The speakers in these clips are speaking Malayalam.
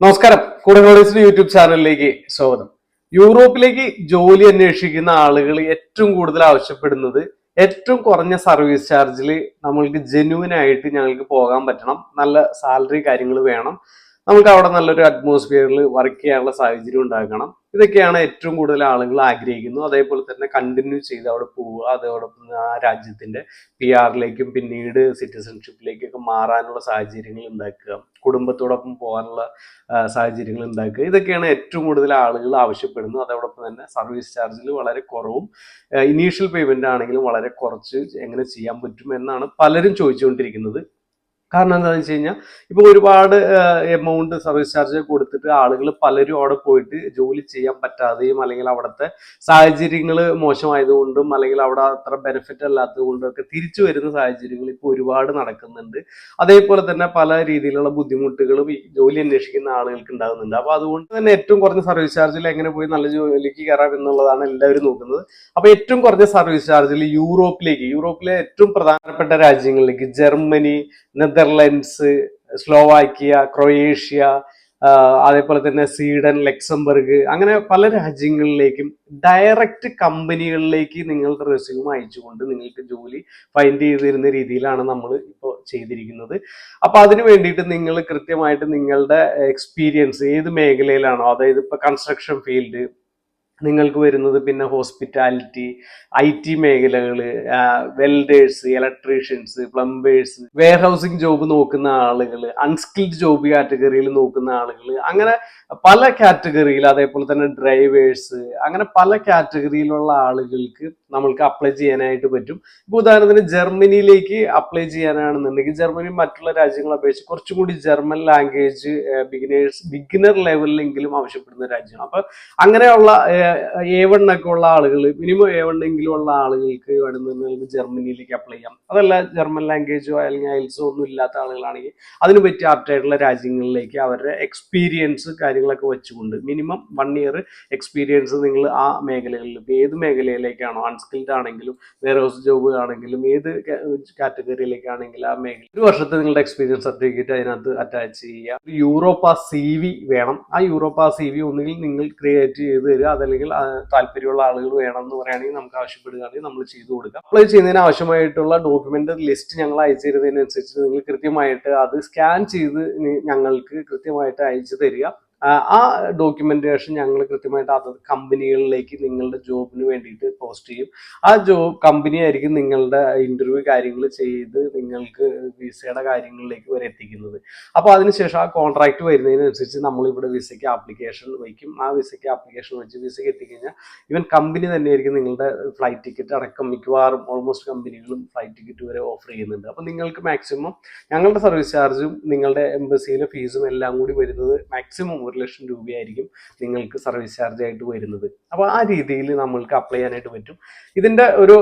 നമസ്കാരം. കൂടെ കോളേജിന്റെ യൂട്യൂബ് ചാനലിലേക്ക് സ്വാഗതം. യൂറോപ്പിലേക്ക് ജോലി അന്വേഷിക്കുന്ന ആളുകൾ ഏറ്റവും കൂടുതൽ ആവശ്യപ്പെടുന്നത് ഏറ്റവും കുറഞ്ഞ സർവീസ് ചാർജിൽ നമ്മൾക്ക് ജെന്യൂൻ ആയിട്ട് ഞങ്ങൾക്ക് പോകാൻ പറ്റണം. നല്ല സാലറി കാര്യങ്ങൾ വേണം. നമുക്ക് അവിടെ നല്ലൊരു അറ്റ്മോസ്ഫിയറിൽ വർക്ക് ചെയ്യാനുള്ള സാഹചര്യം ഉണ്ടാക്കണം ഇതൊക്കെയാണ് ഏറ്റവും കൂടുതൽ ആളുകൾ ആഗ്രഹിക്കുന്നത്. അതേപോലെ തന്നെ കണ്ടിന്യൂ ചെയ്ത് അവിടെ പോവുക. അതോടൊപ്പം ആ രാജ്യത്തിന്റെ പി ആറിലേക്കും പിന്നീട് സിറ്റിസൺഷിപ്പിലേക്കൊക്കെ മാറാനുള്ള സാഹചര്യങ്ങൾ ഉണ്ടാക്കുക. കുടുംബത്തോടൊപ്പം പോകാനുള്ള സാഹചര്യങ്ങൾ ഉണ്ടാക്കുക. ഇതൊക്കെയാണ് ഏറ്റവും കൂടുതൽ ആളുകൾ ആവശ്യപ്പെടുന്നത്. അതോടൊപ്പം തന്നെ സർവീസ് ചാർജിൽ വളരെ കുറവും ഇനീഷ്യൽ പേയ്മെന്റ് ആണെങ്കിലും വളരെ കുറച്ച് എങ്ങനെ ചെയ്യാൻ പറ്റും എന്നാണ് പലരും ചോദിച്ചുകൊണ്ടിരിക്കുന്നത്. കാരണം എന്താണെന്ന് വെച്ച് കഴിഞ്ഞാൽ ഇപ്പോൾ ഒരുപാട് എമൗണ്ട് സർവീസ് ചാർജ് കൊടുത്തിട്ട് ആളുകൾ പലരും അവിടെ പോയിട്ട് ജോലി ചെയ്യാൻ പറ്റാതെയും അല്ലെങ്കിൽ അവിടുത്തെ സാഹചര്യങ്ങൾ മോശമായതുകൊണ്ടും അല്ലെങ്കിൽ അവിടെ അത്ര ബെനിഫിറ്റ് അല്ലാത്തത് കൊണ്ടും ഒക്കെ തിരിച്ചു വരുന്ന സാഹചര്യങ്ങൾ ഇപ്പോൾ ഒരുപാട് നടക്കുന്നുണ്ട്. അതേപോലെ തന്നെ പല രീതിയിലുള്ള ബുദ്ധിമുട്ടുകളും ഈ ജോലി അന്വേഷിക്കുന്ന ആളുകൾക്ക് ഉണ്ടാകുന്നുണ്ട്. അപ്പോൾ അതുകൊണ്ട് തന്നെ ഏറ്റവും കുറഞ്ഞ സർവീസ് ചാർജിൽ എങ്ങനെ പോയി നല്ല ജോലിക്ക് കയറാം എന്നുള്ളതാണ് എല്ലാവരും നോക്കുന്നത്. അപ്പോൾ ഏറ്റവും കുറഞ്ഞ സർവീസ് ചാർജിൽ യൂറോപ്പിലേക്ക് യൂറോപ്പിലെ ഏറ്റവും പ്രധാനപ്പെട്ട രാജ്യങ്ങളിലേക്ക് ജർമ്മനി നെതർലൻഡ്സ് സ്ലോവാക്കിയ ക്രൊയേഷ്യ അതേപോലെ തന്നെ സ്വീഡൻ ലക്സംബർഗ് അങ്ങനെ പല രാജ്യങ്ങളിലേക്കും ഡയറക്റ്റ് കമ്പനികളിലേക്ക് നിങ്ങളുടെ റെസ്യൂം അയച്ചുകൊണ്ട് നിങ്ങൾക്ക് ജോലി ഫൈൻഡ് ചെയ്ത് തരുന്ന രീതിയിലാണ് നമ്മൾ ഇപ്പോൾ ചെയ്തിരിക്കുന്നത്. അപ്പോൾ അതിന് വേണ്ടിയിട്ട് നിങ്ങൾ കൃത്യമായിട്ട് നിങ്ങളുടെ എക്സ്പീരിയൻസ് ഏത് മേഖലയിലാണോ അതായത് ഇപ്പൊ കൺസ്ട്രക്ഷൻ ഫീൽഡ് നിങ്ങൾക്ക് വരുന്നത് പിന്നെ ഹോസ്പിറ്റാലിറ്റി ഐ ടി മേഖലകൾ welders electricians plumbers warehousing job നോക്കുന്ന ആളുകൾ അൺസ്കിൽഡ് ജോബ് കാറ്റഗറിയിൽ നോക്കുന്ന ആളുകൾ അങ്ങനെ പല കാറ്റഗറിയിൽ അതേപോലെ തന്നെ ഡ്രൈവേഴ്സ് അങ്ങനെ പല കാറ്റഗറിയിലുള്ള ആളുകൾക്ക് നമ്മൾക്ക് അപ്ലൈ ചെയ്യാനായിട്ട് പറ്റും. ഇപ്പൊ ഉദാഹരണത്തിന് ജർമ്മനിയിലേക്ക് അപ്ലൈ ചെയ്യാനാണെന്നുണ്ടെങ്കിൽ ജർമ്മനി മറ്റുള്ള രാജ്യങ്ങളെ അപേക്ഷിച്ച് കുറച്ചും കൂടി ജർമ്മൻ ലാംഗ്വേജ് ബിഗിനേഴ്സ് ബിഗിനർ ലെവലിലെങ്കിലും ആവശ്യപ്പെടുന്ന രാജ്യമാണ് അപ്പൊ അങ്ങനെയുള്ള എ വൺ ഒക്കെ ഉള്ള ആളുകൾ മിനിമം എ വൺ എങ്കിലും ഉള്ള ആളുകൾക്ക് വേണമെന്നുണ്ടെങ്കിൽ ജർമ്മനിയിലേക്ക് അപ്ലൈ ചെയ്യാം. അതല്ല ജർമ്മൻ ലാംഗ്വേജോ അല്ലെങ്കിൽ അയൽസോ ഒന്നും ഇല്ലാത്ത ആളുകളാണെങ്കിൽ അതിന് പറ്റിയ ആപ്റ്റായിട്ടുള്ള രാജ്യങ്ങളിലേക്ക് അവരുടെ എക്സ്പീരിയൻസ് കാര്യങ്ങളൊക്കെ വെച്ചുകൊണ്ട് മിനിമം വൺ ഇയർ എക്സ്പീരിയൻസ് നിങ്ങൾ ആ മേഖലകളിൽ ഏത് മേഖലയിലേക്കാണോ അൺസ്കിൽഡ് ആണെങ്കിലും വേറെ ഹൗസ് ജോബ് ആണെങ്കിലും ഏത് കാറ്റഗറിയിലേക്കാണെങ്കിലും ആ മേഖല ഒരു വർഷത്തെ നിങ്ങളുടെ എക്സ്പീരിയൻസ് സർട്ടിഫിക്കറ്റ് അതിനകത്ത് അറ്റാച്ച് ചെയ്യുക. യൂറോപ്പ സി വി വേണം. ആ യൂറോപ്പ സി വി ഒന്നുകിൽ നിങ്ങൾ ക്രിയേറ്റ് ചെയ്ത് തരിക അതല്ലെങ്കിൽ ആ, താല്പര്യമുള്ള ആളുകൾ വേണം എന്ന് പറയുകയാണെങ്കിൽ നമുക്ക് ആവശ്യപ്പെടുകയാണെങ്കിൽ നമ്മൾ ചെയ്തു കൊടുക്കാം. അപ്ലൈ ചെയ്യുന്നതിന് ആവശ്യമായിട്ടുള്ള ഡോക്യുമെന്റ് ലിസ്റ്റ് ഞങ്ങൾ അയച്ചു തരുന്നതിനനുസരിച്ച് നിങ്ങൾ കൃത്യമായിട്ട് അത് സ്കാൻ ചെയ്ത് ഞങ്ങൾക്ക് കൃത്യമായിട്ട് അയച്ചു തരിക. ആ, ഡോക്യുമെന്റേഷൻ ഞങ്ങൾ കൃത്യമായിട്ട് അതത് കമ്പനികളിലേക്ക് നിങ്ങളുടെ ജോബിന് വേണ്ടിയിട്ട് പോസ്റ്റ് ചെയ്യും. ആ ജോബ് കമ്പനി ആയിരിക്കും നിങ്ങളുടെ ഇന്റർവ്യൂ കാര്യങ്ങൾ ചെയ്ത് നിങ്ങൾക്ക് വിസയുടെ കാര്യങ്ങളിലേക്ക് വരെ എത്തിക്കുന്നത്. അപ്പോൾ അതിനുശേഷം ആ കോൺട്രാക്ട് വരുന്നതിനനുസരിച്ച് നമ്മൾ ഇവിടെ വിസയ്ക്ക് ആപ്ലിക്കേഷൻ വയ്ക്കും. ആ വിസയ്ക്ക് ആപ്ലിക്കേഷൻ വെച്ച് വിസയ്ക്ക് എത്തിക്കഴിഞ്ഞാൽ ഇവൻ കമ്പനി തന്നെയായിരിക്കും നിങ്ങളുടെ ഫ്ലൈറ്റ് ടിക്കറ്റ് അടക്കം മിക്കവാറും ഓൾമോസ്റ്റ് കമ്പനികളും ഫ്ലൈറ്റ് ടിക്കറ്റ് വരെ ഓഫർ ചെയ്യുന്നുണ്ട്. അപ്പോൾ നിങ്ങൾക്ക് മാക്സിമം ഞങ്ങളുടെ സർവീസ് ചാർജും നിങ്ങളുടെ എംബസിയിലെ ഫീസും എല്ലാം കൂടി വരുന്നത് മാക്സിമം ഒരു ലക്ഷം രൂപയായിരിക്കും നിങ്ങൾക്ക് സർവീസ് ചാർജ് ആയിട്ട് വരുന്നത്. അപ്പോൾ ആ രീതിയിൽ നമ്മൾക്ക് അപ്ലൈ ചെയ്യാനായിട്ട് പറ്റും. ഇതിന്റെ ഒരു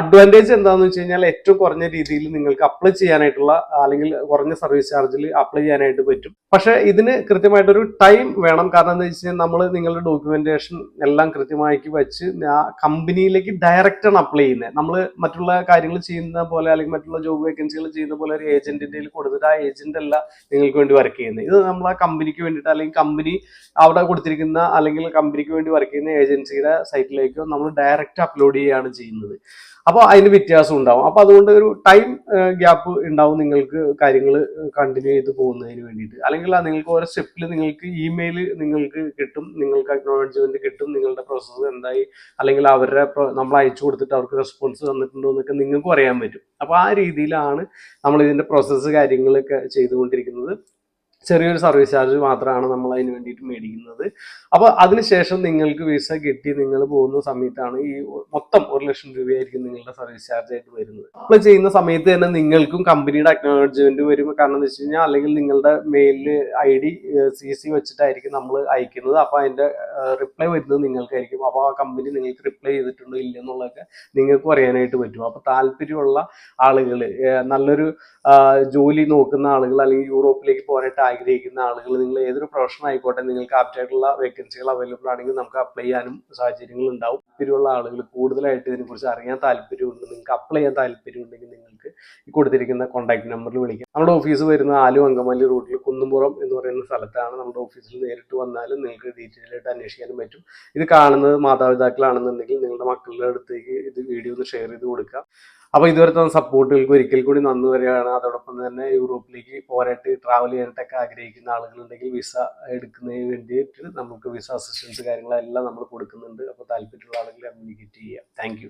അഡ്വാന്റേജ് എന്താണെന്ന് വെച്ച് കഴിഞ്ഞാൽ ഏറ്റവും കുറഞ്ഞ രീതിയിൽ നിങ്ങൾക്ക് അപ്ലൈ ചെയ്യാനായിട്ടുള്ള അല്ലെങ്കിൽ കുറഞ്ഞ സർവീസ് ചാർജിൽ അപ്ലൈ ചെയ്യാനായിട്ട് പറ്റും. പക്ഷേ ഇതിന് കൃത്യമായിട്ടൊരു ടൈം വേണം. കാരണം എന്താ വെച്ച് കഴിഞ്ഞാൽ നമ്മൾ നിങ്ങളുടെ ഡോക്യുമെന്റേഷൻ എല്ലാം കൃത്യമാക്കി വെച്ച് ആ കമ്പനിയിലേക്ക് ഡയറക്റ്റ് ആണ് അപ്ലൈ ചെയ്യുന്നത് നമ്മൾ മറ്റുള്ള കാര്യങ്ങൾ ചെയ്യുന്ന പോലെ അല്ലെങ്കിൽ മറ്റുള്ള ജോബ് വേക്കൻസികൾ ചെയ്യുന്ന പോലെ ഒരു ഏജന്റിന്റെ കൊടുത്തിട്ട് ആ ഏജന്റ് അല്ല നിങ്ങൾക്ക് വേണ്ടി വർക്ക് ചെയ്യുന്നത് ഇത് നമ്മൾ ആ കമ്പനിക്ക് വേണ്ടിയിട്ട് കമ്പനി അവിടെ കൊടുത്തിരിക്കുന്ന അല്ലെങ്കിൽ കമ്പനിക്ക് വേണ്ടി വർക്ക് ചെയ്യുന്ന ഏജൻസിയുടെ സൈറ്റിലേക്കോ നമ്മൾ ഡയറക്റ്റ് അപ്ലോഡ് ചെയ്യുകയാണ് ചെയ്യുന്നത്. അപ്പോൾ അതിന് വ്യത്യാസം ഉണ്ടാവും. അപ്പോൾ അതുകൊണ്ട് ഒരു ടൈം ഗ്യാപ്പ് ഉണ്ടാവും നിങ്ങൾക്ക് കാര്യങ്ങൾ കണ്ടിന്യൂ ചെയ്ത് പോകുന്നതിന് വേണ്ടിയിട്ട്. അല്ലെങ്കിൽ നിങ്ങൾക്ക് ഓരോ സ്റ്റെപ്പിൽ നിങ്ങൾക്ക് ഇമെയിൽ നിങ്ങൾക്ക് കിട്ടും നിങ്ങൾക്ക് അക്നോളജ്മെന്റ് കിട്ടും നിങ്ങളുടെ പ്രോസസ്സ് എന്തായി അല്ലെങ്കിൽ അവരുടെ നമ്മൾ അയച്ചു കൊടുത്തിട്ട് അവർക്ക് റെസ്പോൺസ് തന്നിട്ടുണ്ടോ എന്നൊക്കെ നിങ്ങൾക്കും അറിയാൻ പറ്റും. അപ്പോൾ ആ രീതിയിലാണ് നമ്മൾ ഇതിന്റെ പ്രോസസ്സ് കാര്യങ്ങളൊക്കെ ചെയ്തുകൊണ്ടിരിക്കുന്നത്. ചെറിയൊരു സർവീസ് ചാർജ് മാത്രമാണ് നമ്മൾ അതിന് വേണ്ടിയിട്ട് മേടിക്കുന്നത്. അപ്പോൾ അതിനുശേഷം നിങ്ങൾക്ക് വിസ കിട്ടി നിങ്ങൾ പോകുന്ന സമയത്താണ് ഈ മൊത്തം ഒരു ലക്ഷം രൂപയായിരിക്കും നിങ്ങളുടെ സർവീസ് ചാർജ് ആയിട്ട് വരുന്നത്. അപ്ലൈ ചെയ്യുന്ന സമയത്ത് തന്നെ നിങ്ങൾക്കും കമ്പനിയുടെ അക്നോളജ്മെന്റ് വരും. കാരണം എന്ന് വെച്ച് കഴിഞ്ഞാൽ അല്ലെങ്കിൽ നിങ്ങളുടെ മെയിലിൽ ഐ ഡി സി സി വെച്ചിട്ടായിരിക്കും നമ്മൾ അയക്കുന്നത്. അപ്പോൾ അതിന്റെ റിപ്ലൈ വരുന്നത് നിങ്ങൾക്കായിരിക്കും. അപ്പോൾ ആ കമ്പനി നിങ്ങൾക്ക് റിപ്ലൈ ചെയ്തിട്ടുണ്ടോ ഇല്ലെന്നുള്ളതൊക്കെ നിങ്ങൾക്കും അറിയാനായിട്ട് പറ്റും. അപ്പോൾ താല്പര്യമുള്ള ആളുകൾ നല്ലൊരു ജോലി നോക്കുന്ന ആളുകൾ അല്ലെങ്കിൽ യൂറോപ്പിലേക്ക് പോകാനായിട്ട് ആഗ്രഹിക്കുന്ന ആളുകൾ നിങ്ങൾ ഏതൊരു പ്രൊഫഷൻ ആയിക്കോട്ടെ നിങ്ങൾക്ക് ആപ്റ്റായിട്ടുള്ള വേക്കൻസികൾ അവൈലബിൾ ആണെങ്കിൽ നമുക്ക് അപ്ലൈ ചെയ്യാനും സാഹചര്യങ്ങൾ ഉണ്ടാവും. താല്പര്യമുള്ള ആളുകൾ കൂടുതലായിട്ട് ഇതിനെക്കുറിച്ച് അറിയാൻ താല്പര്യമുണ്ട് നിങ്ങൾക്ക് അപ്ലൈ ചെയ്യാൻ താല്പര്യമുണ്ടെങ്കിൽ നിങ്ങൾക്ക് നിങ്ങൾക്ക് ഈ കൊടുത്തിരിക്കുന്ന കോൺടാക്ട് നമ്പറിൽ വിളിക്കാം. നമ്മുടെ ഓഫീസ് വരുന്ന ആലു അങ്കമാലി റൂട്ടിൽ കുന്നുംപുറം എന്ന് പറയുന്ന സ്ഥലത്താണ് നമ്മുടെ ഓഫീസിൽ നേരിട്ട് വന്നാലും നിങ്ങൾക്ക് ഡീറ്റെയിൽ ആയിട്ട് അന്വേഷിക്കാനും പറ്റും. ഇത് കാണുന്നത് മാതാപിതാക്കളാണെന്നുണ്ടെങ്കിൽ നിങ്ങളുടെ മക്കളുടെ അടുത്തേക്ക് ഇത് വീഡിയോ ഒന്ന് ഷെയർ ചെയ്ത് കൊടുക്കുക. അപ്പോൾ ഇതുവരെ തന്ന സപ്പോർട്ടുകൾക്ക് ഒരിക്കൽ കൂടി നന്ദി വരികയാണ് അതോടൊപ്പം തന്നെ യൂറോപ്പിലേക്ക് പോരാട്ട് ട്രാവൽ ചെയ്യാനായിട്ടൊക്കെ ആഗ്രഹിക്കുന്ന ആളുകളുണ്ടെങ്കിൽ വിസ എടുക്കുന്നതിന് വേണ്ടിയിട്ട് നമുക്ക് വിസ അസിസ്റ്റൻസ് കാര്യങ്ങളെല്ലാം നമ്മൾ കൊടുക്കുന്നുണ്ട്. അപ്പോൾ താല്പര്യമുള്ള ആളുകളെ കമ്മ്യൂണിക്കേറ്റ് ചെയ്യാം താങ്ക്